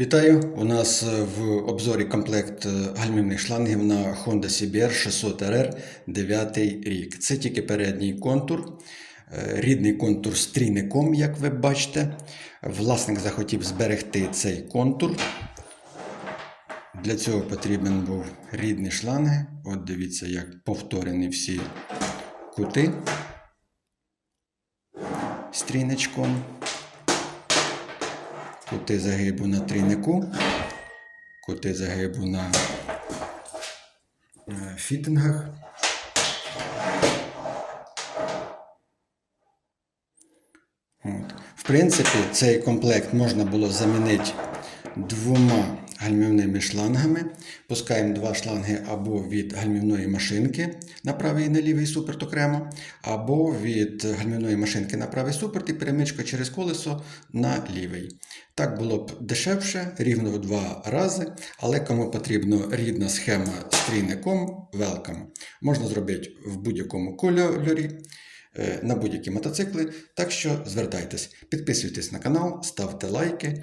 Вітаю! У нас е, в обзорі комплект е, гальмівних шлангів на Honda CBR 600 RR 9 рік. Це тільки передній контур, е, рідний контур з трійником, як ви бачите. Власник захотів зберегти цей контур. Для цього потрібен був рідний шланги. От дивіться, як повторені всі кути з трійничком. Кути загибу на трійнику, кути загибу на фітингах. От. В принципі, цей комплект можна було замінити двома гальмівними шлангами. Пускаємо два шланги або від гальмівної машинки на правий і на лівий супорт окремо, або від гальмівної машинки на правий супорт і перемичка через колесо на лівий. Так було б дешевше, рівно в два рази, але кому потрібна рідна схема з трійником, welcome. Можна зробити в будь-якому кольорі. е, На будь-які мотоцикли, так що звертайтесь, підписуйтесь на канал, ставте лайки.